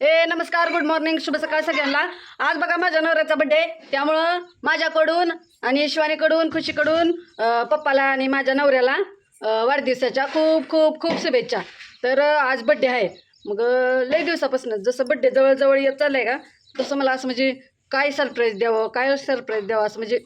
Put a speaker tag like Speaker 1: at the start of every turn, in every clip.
Speaker 1: ए नमस्कार good morning शुभ सकाळ सगळ्यांना. आज बघा माझ्या नवऱ्याचा बड्डे त्यामुळं माझ्याकडून आणि शिवानीकडून खुशीकडून पप्पाला आणि माझ्या नवऱ्याला वाढदिवसाच्या खूप खूप खूप शुभेच्छा. तर आज बड्डे आहे. मग लई दिवसापासून जसं बड्डे जवळजवळ येत चाललंय का तसं मला असं म्हणजे काय सरप्राईज द्यावं काय सरप्राईज द्यावं असं म्हणजे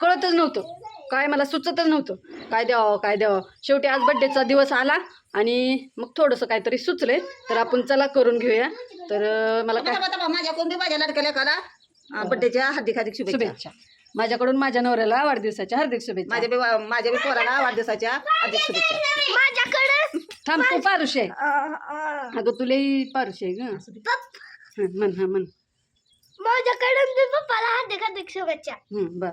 Speaker 1: कळतच नव्हतं. काय मला सुचतच नव्हतं. काय द्यावं काय द्यावं. शेवटी आज बड्डेचा दिवस आला आणि मग थोडंसं काहीतरी सुचले. तर आपण चला करून घेऊया. तर मला काय
Speaker 2: माझ्या कोणती माझ्या बड्डेच्या हार्दिक हार्दिक शुभेच्छा.
Speaker 1: माझ्याकडून माझ्या नवऱ्याला वाढदिवसाच्या हार्दिक शुभेच्छा.
Speaker 2: माझ्या बी माझ्या बी पोराला वाढदिवसाच्या हार्दिक शुभेच्छा.
Speaker 3: माझ्याकडे
Speaker 1: थांब तू पारुशी आहे अगं तुलाही पारुशी आहे ग. म्हण हा म्हण.
Speaker 3: माझ्याकडून बी पप्पाला हार्दिक हार्दिक शुभेच्छा.
Speaker 1: हं, बर.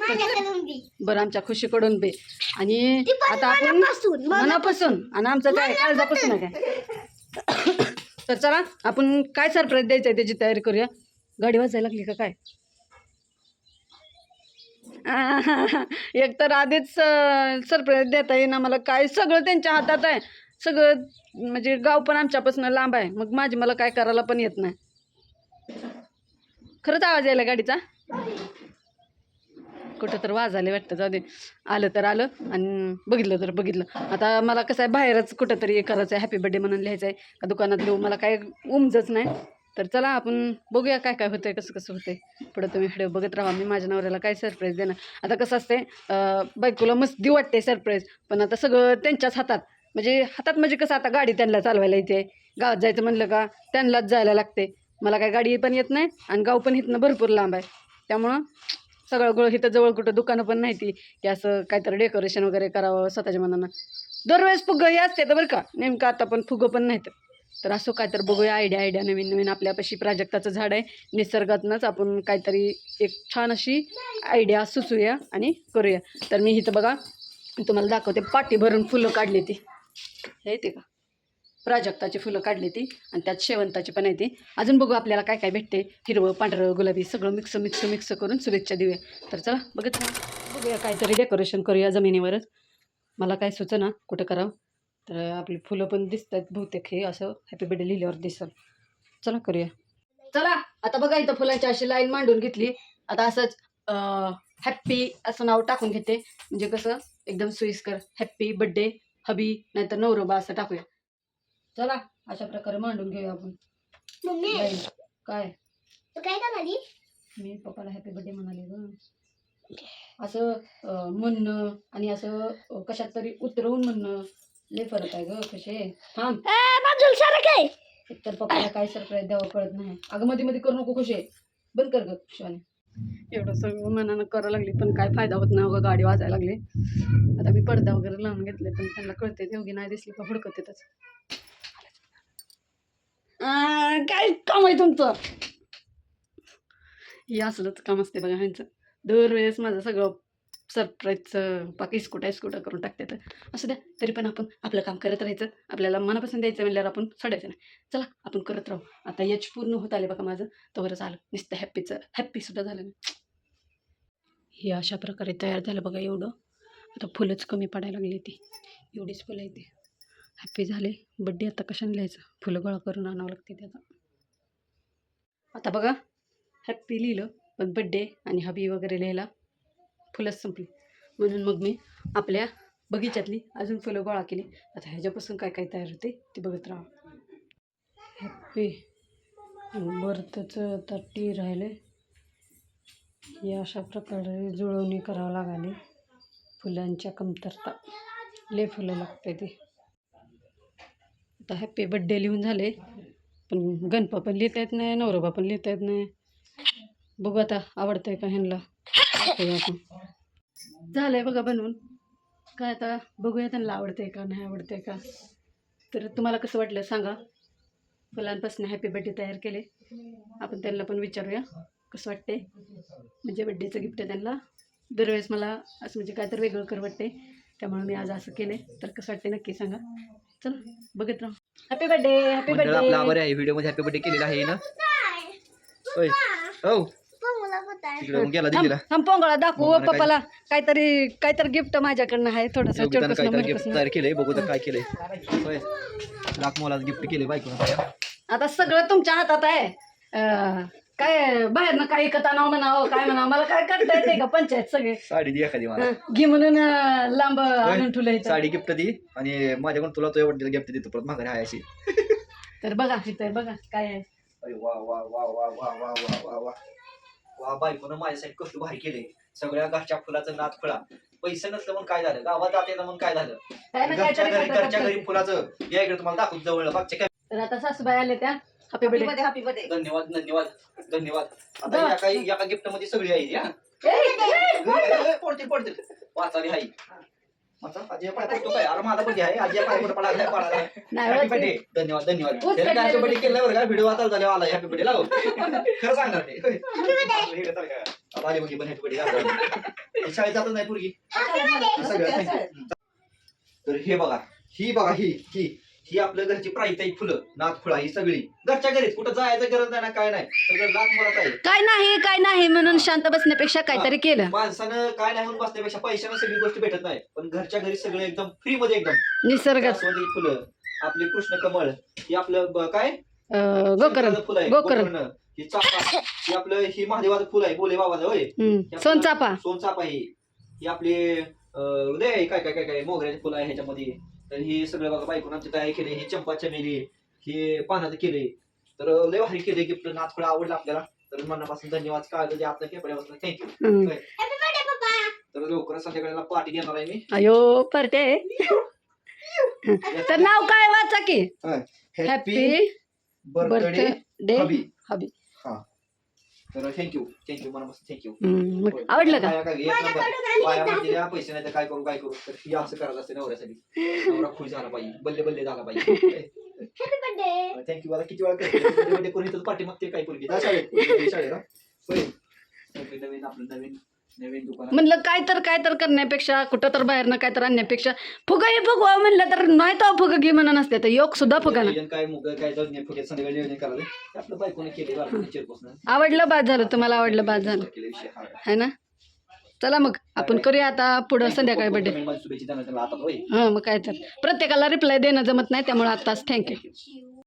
Speaker 3: माझ्याकडून बी.
Speaker 1: बरं आमच्या खुशीकडून बे. आणि
Speaker 3: ती पण
Speaker 1: आता आपण
Speaker 3: मनापासून,
Speaker 1: मनापासून. आणि आमचं काय काळजापासून आहे काय? तर चला आपण काय सरप्राईज द्यायचं आहे त्याची तयारी करूया? गाडी वाजायला लागली का काय? एक तर आधीच सरप्राईज देता येईना मला. काय सगळं त्यांच्या हातात आहे. सगळं म्हणजे गाव पण आमच्यापासून लांब आहे. मग माझी मला काय करायला पण येत नाही. खरंच आवाज यायला गाडीचा? कुठं तर वाजायला वाटतं जाऊ दे. आलं तर आलं आणि बघितलं तर बघितलं. आता मला कसं आहे बाहेरच कुठं तरी हे करायचं आहे हॅपी बड्डे म्हणून लिहायचं आहे. का दुकानात लिहू मला काय उमजच नाही. तर चला आपण बघूया काय काय होतं आहे कसं कसं होतंय. पुढं तुम्ही व्हिडिओ बघत राहा. मी माझ्या नवऱ्याला काय सरप्राईज देणार? आता कसं असते बायकोला मस्ती वाटते सरप्राईज पण आता सगळं त्यांच्याच हातात. म्हणजे हातात म्हणजे कसं आता गाडी त्यांना चालवायला येते. गावात जायचं म्हणलं का त्यांनाच जायला लागते. मला काय गाडी पण येत नाही आणि गाव पण इथनं भरपूर लांब आहे. त्यामुळं सगळं गोळ इथं जवळ कुठं दुकानं पण नाही ती. की असं काहीतरी डेकोरेशन वगैरे करावं स्वतःच्या मनानं. दरवेळेस फुगं हे असते तर बरं का नेमकं आता पण फुगं पण नाहीत. तर असं काय तर बघूया आयडिया आयडिया नवीन नवीन आपल्यापाशी प्राजक्ताचं झाड आहे. निसर्गातनंच आपण काहीतरी एक छान अशी आयडिया सुचूया आणि करूया. तर मी इथं बघा तुम्हाला दाखवते पाटी भरून फुलं काढली ती. हे येते का? प्राजक्ताची फुलं काढली ती आणि त्यात शेवंताची पण येते अजून बघू आपल्याला काय काय भेटते. हिरवं पांढरं गुलाबी सगळं मिक्स मिक्स मिक्स करून शुभेच्छा देऊया. तर चला बघत बघूया काहीतरी डेकोरेशन करूया जमिनीवरच. मला काय सुचना कुठं करावं? तर आपली फुलं पण दिसत आहेत बहुतेक हे असं हॅपी बर्थडे लिहिल्यावर दिसल. चला करूया. चला आता बघा इथं फुलांची अशी लाईन मांडून घेतली. आता असंच हॅप्पी असं नाव टाकून घेते. म्हणजे कसं एकदम सोयीस्कर हॅप्पी बड्डे हबी नाहीतर नवरोबा असं टाकूया. चला अशा प्रकारे मांडून घेऊया आपण.
Speaker 3: मम्मी
Speaker 1: काय?
Speaker 3: तू काय कराली
Speaker 1: मी पप्पाला हॅपी बर्थडे म्हणाले ग. असं अं, म्हणणं आणि असं अं, कशात तरी उतरवून म्हणणं लय फरक आहे ग कसे थांब.
Speaker 3: बाजूला सारं काय?
Speaker 1: एकतर पप्पाला काय सरप्राईज द्यावं कळत नाही. अगं मध्ये मध्ये करू नको खुशी बंद कर ग शिवानी. एवढं सगळं मनानं करायला लागली पण काय फायदा होत नाही अगं गाडी वाजायला लागली. आता मी पडदा वगैरे लावून घेतले पण त्यांना कळते तेवढी नाही दिसली का हुडकत येतच. काय काम आहे तुमचं? हे असलंच काम असते बघा ह्यांचं. दरवेळेस माझं सगळं सरप्राईजचं पाक इस्कुटा इस्कुटा करून टाकते तर. असं द्या तरी पण आपण आपलं काम करत राहायचं. आपल्याला मनापासून द्यायचं म्हणल्यावर आपण सोडायचं नाही. चला आपण करत राहू. आता यच पूर्ण होत आले बघा माझं. तोवरच आलं. नुसतं हॅप्पीचं हॅप्पीसुद्धा झालं नाही. हे अशा प्रकारे तयार झालं बघा एवढं. आता फुलंच कमी पडायला लागली ती. एवढीच फुलं येते हॅप्पी झाले. बड्डे आता कशाने लिहायचं? फुलं गोळा करून आणावं लागते त्याचा. आता बघा हॅप्पी लिहिलं पण बड्डे आणि हबी वगैरे लिहायला फुलंच संपली. म्हणून मग मी आपल्या बगीच्यातली अजून फुलं गोळा केली. आता ह्याच्यापासून काय काय तयार होते ते बघत राहा. हॅप्पी बर्थचं तट्टी राहिले. हे अशा प्रकारे जुळवणी करावं लागली. फुलांच्या कमतरता. लय फुलं लागते ते. आता हॅप्पी बड्डे लिहून झाले. पण गणपा पण लिहिता येत नाही नवरोबा पण लिहिता येत नाही. बघू आता आवडतंय का ह्यांना बघूया आपण. झालंय बघा बनवून. काय आता बघूया त्यांना आवडतंय का नाही आवडतंय का. तर तुम्हाला कसं वाटलं सांगा. फुलांपासून हॅपी बड्डे तयार केले. आपण त्यांना पण विचारूया कसं वाटते म्हणजे बड्डेचं गिफ्ट त्यांना. दरवेळेस मला असं म्हणजे काय तर वेगळं कर वाटते त्यामुळे मी आज असं केले तर कसं वाटते नक्की सांगा. चला बघत राहा. हॅपी बड्डे हॅपी
Speaker 4: मंडळ आपला आभार आहे व्हिडिओमध्ये हॅपी बर्थडे केलेला आहे ना? होय. हो तिकडे गेला
Speaker 1: थांब पोंगळा दाखवू
Speaker 4: पोंगळा काय?
Speaker 1: पप्पाला. काहीतरी काहीतरी गिफ्ट माझ्याकडनं आहे थोडंसं छोटंसं
Speaker 4: काहीतरी गिफ्ट. तयार केलंय बघू तर काय केलंय. होय. लाख मोलाचं गिफ्ट केलंय बायको
Speaker 1: आता सगळं तुमच्या हातात आहे. अं, काय बाहेरनं काही कथा नाव म्हणावं काय म्हणावं मला काय करता येते का पंचायत सगळे?
Speaker 4: साडी दे एखादी मला.
Speaker 1: घे म्हणून अं, लांब आणून ठेवलं इथं.
Speaker 4: साडी गिफ्ट दे आणि माझ्याकडून तुला तुझ्या वडिला गिफ्ट देतो परत माघारी आहे अशी.
Speaker 1: तर बघा इथं बघा काय आहे.
Speaker 4: अरे वा वा वा वा वा वा वा वा वा. वा बायकोनं माझ्यासाठी कष्ट भारी केले सगळ्या घरच्या फुलाचं नाद फुला. पैसे नसलं म्हणून काय झालं? गावात जाते म्हणून काय झालं?
Speaker 1: काय ना
Speaker 4: घरच्या घरी घरच्या. घरी फुलाचं. या इकडे तुम्हाला दाखवून जवळ. मागच्या काय
Speaker 1: तर आता सासूबाई आले त्या. Happy birthday
Speaker 2: birthday happy birthday
Speaker 4: धन्यवाद धन्यवाद धन्यवाद. आता या काही या गिफ्टमध्ये सगळी आहे या पडतील पडतील. वाचावी हाई माझा आजी पाय पडतो काय? अरे माझा बर्थडे आहे आजी पाय पड पडायला पडायला
Speaker 1: नाही
Speaker 4: हॅपी
Speaker 1: होत.
Speaker 4: बर्थडे धन्यवाद धन्यवाद.
Speaker 1: खूप
Speaker 4: त्याने काय
Speaker 1: धन्यवाद.
Speaker 4: बर्थडे केल्यावर का? व्हिडिओ वाचायला झाले आला हॅपी बर्थडे लाव. खरं सांगणार ते. होय. हे? आता आली पण हॅपी बर्थडे शाळेत नाही पोरगी. सगळं सांगितलं. तर हे बघा ही बघा ही ही. ही आपल्या घरची प्राईताई फुलं नाथ फुला ही सगळी. घरच्या घरीच कुठं जायचं गरज नाही ना काय नाही. सगळं लाख मुलाच आहे.
Speaker 1: काय नाही काय नाही म्हणून शांत बसण्यापेक्षा काहीतरी केलं.
Speaker 4: माणसानं काय नाही म्हणून बसण्यापेक्षा पैशानं सगळी गोष्ट भेटत नाही. पण घरच्या घरी सगळं एकदम फ्री मध्ये एकदम.
Speaker 1: निसर्गात
Speaker 4: जास्वंदी फुलं आपली कृष्ण कमळ ही आपलं ब- काय?
Speaker 1: अं, गोकर्ण.
Speaker 4: फुल आहे
Speaker 1: गोकर्ण.
Speaker 4: गोकर्ण. ही चाफा ही आपलं ही महादेवाचं फुल आहे बोले बाबाचं होय?
Speaker 1: हम्म.
Speaker 4: ही आपलं
Speaker 1: सोनचाफा
Speaker 4: सोनचाफा ही. ही आपली अं, लय काय काय काय काय मोगऱ्याचे फुलं आहे ह्याच्यामध्ये. तर ही सगळं बघा बायकोन आमची तयारी केली ही चंपा चमेली ही पानाचं केले. तर लय भारी केले गिफ्ट नाथफळ आवडलं आपल्याला. तर मनापासून धन्यवाद. काळजी जे आपल्या केपड्यापासून थँक्यू तर लवकरच संध्याकाळला पार्टी देणार आहे मी.
Speaker 1: अयो परते तर नाव काय वाचा की?
Speaker 4: Happy birthday
Speaker 1: birthday
Speaker 4: hubby.
Speaker 1: Hubby.
Speaker 4: हा. तर थँक्यू थँक्यू मनापासून थँक्यू
Speaker 1: हम्म. मग आवडलं का?
Speaker 4: बाया म्हणते "या, पैसे नाही तर काय करू काय करू? तर ही असं करत असते नवऱ्यासाठी. नवरा खुश झाला पाहिजे. बल्ले बल्ले झाला पाहिजे. थँक्यू आता किती वेळा करते म्हणजे कोणी इथं पाठी मागते काय पोरगी जा शाळेत शाळेत हा. होय. नवीन नवीन आपलं नवीन. नवीन दुकान
Speaker 1: म्हणलं काय तर काय तर करण्यापेक्षा कुठं तर बाहेरनं काय तर आणण्यापेक्षा फुगा हे फुगवा म्हणलं तर नाही तर फुगं घे म्हणून असते तर योग सुद्धा फुगा ना.
Speaker 4: नियोजन काय मुग काय जाऊन फुगे संध्याकाळी नियोजन करायचं ते आपलं बायकोने केले चिरपासून
Speaker 1: आवडलं बाद झालं तुम्हाला आवडलं बाद झालं.
Speaker 4: केले विषय हा.
Speaker 1: है ना? चला मग आपण करूया आता पुढं संध्याकाळी
Speaker 4: शुभेच्छा आता होय.
Speaker 1: हां मग काय तर. प्रत्येकाला रिप्लाय देणं जमत नाही त्यामुळे आत्ताच थँक्यू